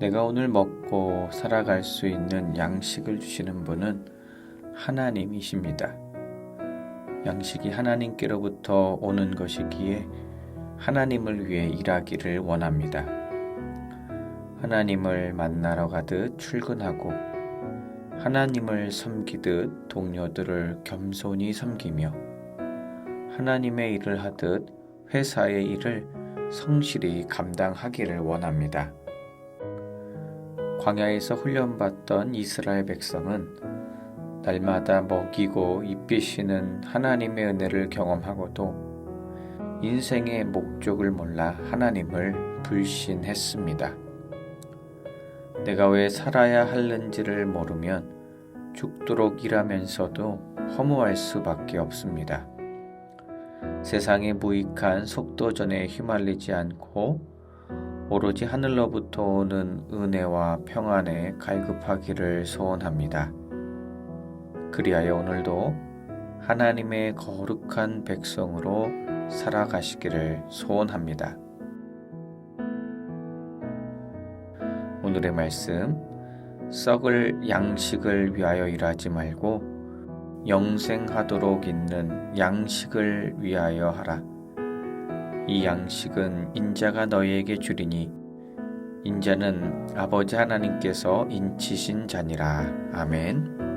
내가 오늘 먹고 살아갈 수 있는 양식을 주시는 분은 하나님이십니다. 양식이 하나님께로부터 오는 것이기에 하나님을 위해 일하기를 원합니다. 하나님을 만나러 가듯 출근하고 하나님을 섬기듯 동료들을 겸손히 섬기며 하나님의 일을 하듯 회사의 일을 성실히 감당하기를 원합니다. 광야에서 훈련받던 이스라엘 백성은 날마다 먹이고 입히시는 하나님의 은혜를 경험하고도 인생의 목적을 몰라 하나님을 불신했습니다. 내가 왜 살아야 하는지를 모르면 죽도록 일하면서도 허무할 수밖에 없습니다. 세상의 무익한 속도전에 휘말리지 않고 오로지 하늘로부터 오는 은혜와 평안에 갈급하기를 소원합니다. 그리하여 오늘도 하나님의 거룩한 백성으로 살아가시기를 소원합니다. 오늘의 말씀 썩을 양식을 위하여 일하지 말고 영생하도록 있는 양식을 위하여 하라. 이 양식은 인자가 너희에게 주리니 인자는 아버지 하나님께서 인치신 자니라. 아멘.